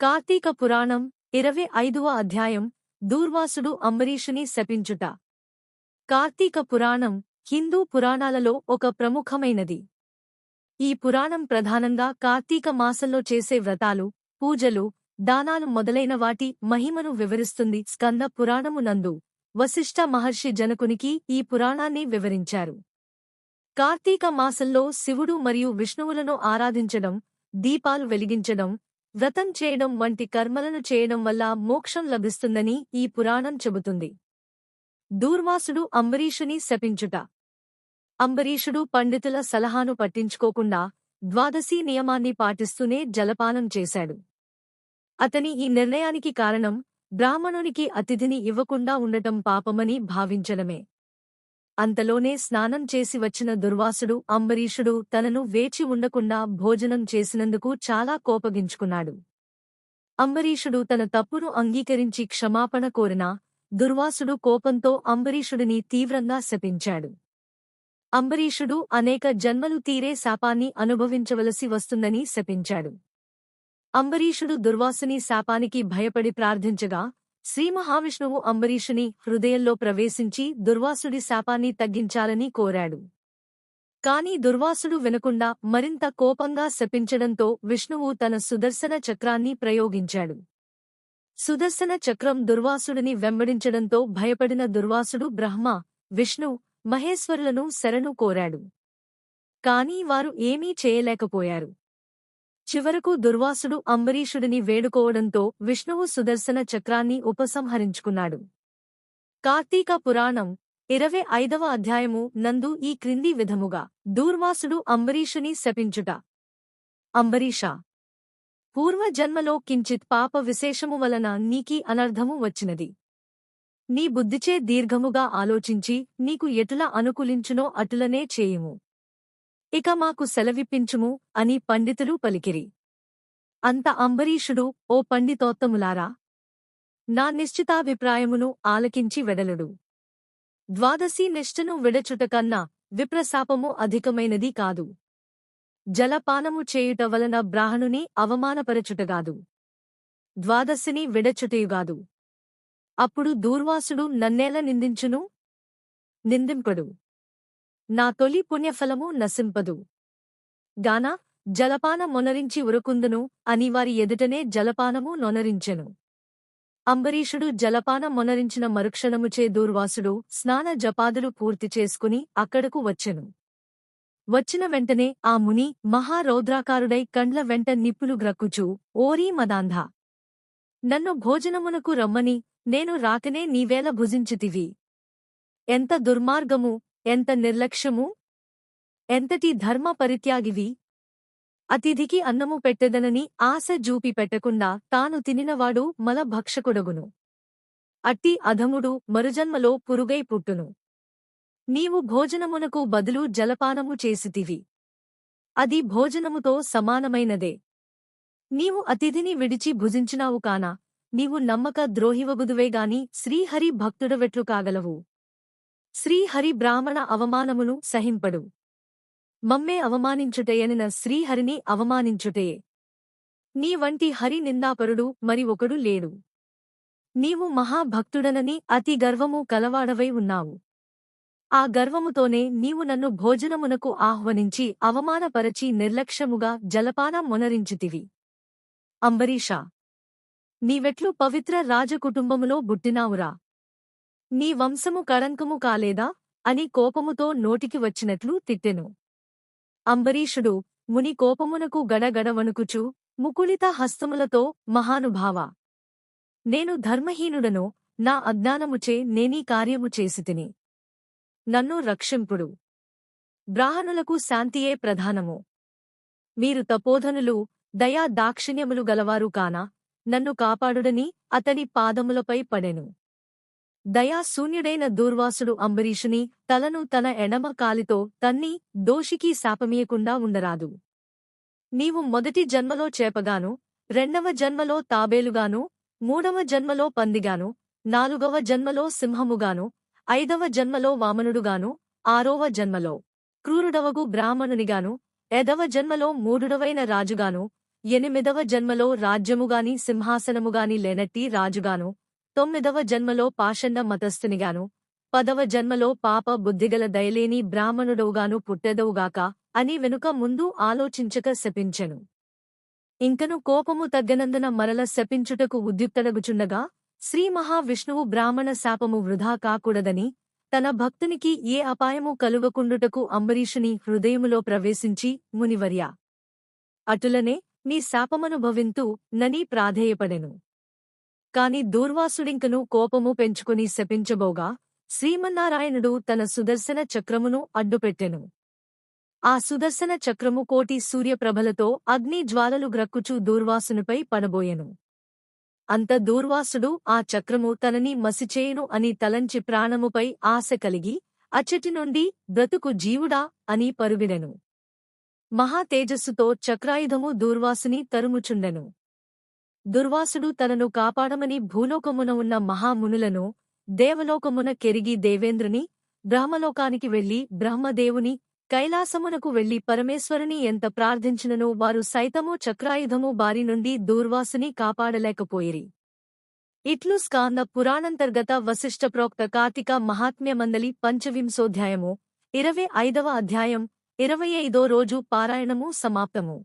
కార్తీక పురాణం ఇరవై ఐదవ అధ్యాయం దూర్వాసుడు అంబరీషుని శపించుట. కార్తీక పురాణం హిందూ పురాణాలలో ఒక ప్రముఖమైనది. ఈ పురాణం ప్రధానంగా కార్తీక మాసంలో చేసే వ్రతాలు పూజలు దానాలు మొదలైన వాటి మహిమను వివరిస్తుంది స్కంద పురాణము నందు. వశిష్ఠ మహర్షి జనకునికి ఈ పురాణాన్ని వివరించారు. కార్తీక మాసంలో శివుడు మరియు విష్ణువులను ఆరాధించడం దీపాలు వెలిగించడం వ్రతం చేయడం వంటి కర్మలను చేయడం వల్ల మోక్షం లభిస్తుందని ఈ పురాణం చెబుతుంది. దూర్వాసుడు అంబరీషుని శపించుట. అంబరీషుడు పండితుల సలహాను పట్టించుకోకుండా ద్వాదశీ నియమాన్ని పాటిస్తూనే జలపానం చేశాడు. అతని ఈ నిర్ణయానికి కారణం బ్రాహ్మణునికి అతిథిని ఇవ్వకుండా ఉండటం పాపమని భావించడమే. అంతలోనే స్నానం చేసి వచ్చిన దుర్వాసుడు అంబరీషుడు తనను వేచి ఉండకుండా భోజనం చేసినందుకు చాలా కోపగించుకున్నాడు. అంబరీషుడు తన తప్పును అంగీకరించి క్షమాపణ కోరినా దుర్వాసుడు కోపంతో అంబరీషుడిని తీవ్రంగా శపించాడు. అంబరీషుడు అనేక జన్మలు తీరే శాపాన్ని అనుభవించవలసి వస్తుందని శపించాడు. అంబరీషుడు దుర్వాసుని శాపానికి భయపడి ప్రార్థించగా శ్రీమహావిష్ణువు అంబరీషుని హృదయంలో ప్రవేశించి దుర్వాసుడి శాపాన్ని తగ్గించాలని కోరాడు. కాని దుర్వాసుడు వినకుండా మరింత కోపంగా శపించడంతో విష్ణువు తన సుదర్శన చక్రాన్ని ప్రయోగించాడు. సుదర్శన చక్రం దుర్వాసుడిని వెంబడించడంతో భయపడిన దుర్వాసుడు బ్రహ్మ విష్ణు మహేశ్వరులను శరణు కోరాడు. కాని వారు ఏమీ చేయలేకపోయారు. చివరకు దుర్వాసుడు అంబరీషుడిని వేడుకోవడంతో విష్ణువు సుదర్శన చక్రాన్ని ఉపసంహరించుకున్నాడు. కార్తీక పురాణం ఇరవై ఐదవ అధ్యాయము నందు ఈ క్రింది విధముగా దూర్వాసుడు అంబరీషుని శపించుట. అంబరీష పూర్వజన్మలో కించిత్ పాప విశేషము వలన నీకీ అనర్ధము వచ్చినది. నీ బుద్ధిచే దీర్ఘముగా ఆలోచించి నీకు ఎటుల అనుకూలించునో అటులనే చేయుము. ఇక మాకు సెలవిప్పించుము అని పండితులు పలికిరి. అంత అంబరీషుడు ఓ పండితోత్తములారా! నా నిశ్చితాభిప్రాయమును ఆలకించి వెడలుడు. ద్వాదశి నిష్ఠను విడచుటకన్నా విప్రశాపము అధికమైనది కాదు. జలపానము చేయుట వలన బ్రాహ్మణుని అవమానపరచుటగాదు. ద్వాదశిని విడచుటయుగాదు. అప్పుడు దూర్వాసుడు నన్నేల నిందించును నిందింపడు. నా తొలి పుణ్యఫలము నశింపదు. గాన జలపాన మొనరించి ఉరకుందును అని వారి ఎదుటనే జలపానము నొనరించెను. అంబరీషుడు జలపాన మొనరించిన మరుక్షణముచే దూర్వాసుడు స్నాన జపాదులు పూర్తి చేసుకుని అక్కడకు వచ్చెను. వచ్చిన వెంటనే ఆ ముని మహారౌద్రాకారుడై కండ్ల వెంట నిప్పులు గ్రక్కుచూ ఓరీ మదాంధ. నన్ను భోజనమునకు రమ్మని నేను రాకనే నీవేల భుజించితివి. ఎంత దుర్మార్గము ఎంత నిర్లక్ష్యము? ఎంతటి ధర్మ పరిత్యాగివి? అతిథికి అన్నము పెట్టెదనని ఆశ జూపి పెట్టకుండా తాను తినినవాడు మలభక్షకుడగును అట్టి అధముడు మరుజన్మలో పురుగై పుట్టును. నీవు భోజనమునకు బదులు జలపానము చేసితివి. అది భోజనముతో సమానమైనదే. నీవు అతిథిని విడిచి భుజించినావు కానా నీవు నమ్మక ద్రోహివగుదువేగాని శ్రీహరి భక్తుడవెట్లు కాగలవు. శ్రీహరి బ్రాహ్మణ అవమానమును సహింపడు. మమ్మే అవమానించుటయనిన శ్రీహరిని అవమానించుటే. నీ వంటి హరి నిందాపరుడు మరి ఒకడు లేడు. నీవు మహాభక్తుడనని అతి గర్వము కలవాడవై ఉన్నావు. ఆ గర్వముతోనే నీవు నన్ను భోజనమునకు ఆహ్వానించి అవమానపరచి నిర్లక్ష్యముగా జలపాన మొనరించితివి. అంబరీషా! నీవెట్లు పవిత్ర రాజకుటుంబములో బుట్టినావురా నీ వంశము కళంకము కాలేదా? అని కోపముతో నోటికి వచ్చినట్లు తిట్టెను. అంబరీషుడు ముని కోపమునకు గడగడవణుకుచూ ముకుళిత హస్తములతో మహానుభావ. నేను ధర్మహీనుడను నా అజ్ఞానముచే నేనీ కార్యము చేసితిని. నన్ను రక్షింపుడు. బ్రాహ్మణులకు శాంతియే ప్రధానము. మీరు తపోధనులు దయా దాక్షిణ్యములు గలవారు కాన? నన్ను కాపాడుడని అతని పాదములపై పడెను. దయాశూన్యుడైన దూర్వాసుడు అంబరీషుని తలను తన ఎడమ కాలితో తన్ని దోషికి శాపమీయకుండా ఉండరాదు. నీవు మొదటి జన్మలో చేపగాను రెండవ జన్మలో తాబేలుగాను మూడవ జన్మలో పందిగాను నాలుగవ జన్మలో సింహముగాను ఐదవ జన్మలో వామనుడుగాను ఆరోవ జన్మలో క్రూరుడవగు బ్రాహ్మణునిగాను ఎదవ జన్మలో మూడుడవైన రాజుగాను ఎనిమిదవ జన్మలో రాజ్యముగాని సింహాసనముగాని లేనట్టి రాజుగాను తొమ్మిదవ జన్మలో పాషండ మతస్థునిగాను పదవ జన్మలో పాప బుద్ధిగల దయలేని బ్రాహ్మణుడవుగాను పుట్టెదవుగాక అని వెనుక ముందు ఆలోచించక శపించెను. ఇంకను కోపము తగ్గనందున మరల శపించుటకు ఉద్యుక్తడగుచుండగా శ్రీ మహావిష్ణువు బ్రాహ్మణ శాపము వృధా కాకూడదని తన భక్తునికి ఏ అపాయము కలుగకుండుటకు అంబరీషుని హృదయములో ప్రవేశించి మునివర్య అటులనే నీ శాపమనుభవింతు నని ప్రాధేయపడెను. కాని దూర్వాసుడింకను కోపము పెంచుకుని శపించబోగా శ్రీమన్నారాయణుడు తన సుదర్శన చక్రమును అడ్డుపెట్టెను. ఆ సుదర్శన చక్రము కోటి సూర్యప్రభలతో అగ్ని జ్వాలలు గ్రక్కుచూ దూర్వాసునిపై పడబోయెను. అంత దూర్వాసుడు ఆ చక్రము తనని మసిచేయును అని తలంచి ప్రాణముపై ఆశ కలిగి అచ్చటి నుండి బ్రతుకు జీవుడా అని పరువిడెను మహాతేజస్సుతో చక్రాయుధము దూర్వాసుని తరుముచుండెను. దుర్వాసుడు తనను కాపాడమని భూలోకమున ఉన్న మహామునులను దేవలోకమున కెరిగి దేవేంద్రుని బ్రహ్మలోకానికి వెళ్ళి బ్రహ్మదేవుని కైలాసమునకు వెళ్ళి పరమేశ్వరుని ఎంత ప్రార్థించిననో వారు సైతము చక్రాయుధము బారి నుండి దూర్వాసుని కాపాడలేకపోయిరి. ఇట్లు స్కాంద పురాణంతర్గత వశిష్ఠ ప్రోక్త కార్తిక మహాత్మ్యమందలి పంచవింశోధ్యాయము ఇరవై ఐదవ అధ్యాయం ఇరవై ఐదో రోజు పారాయణము సమాప్తము.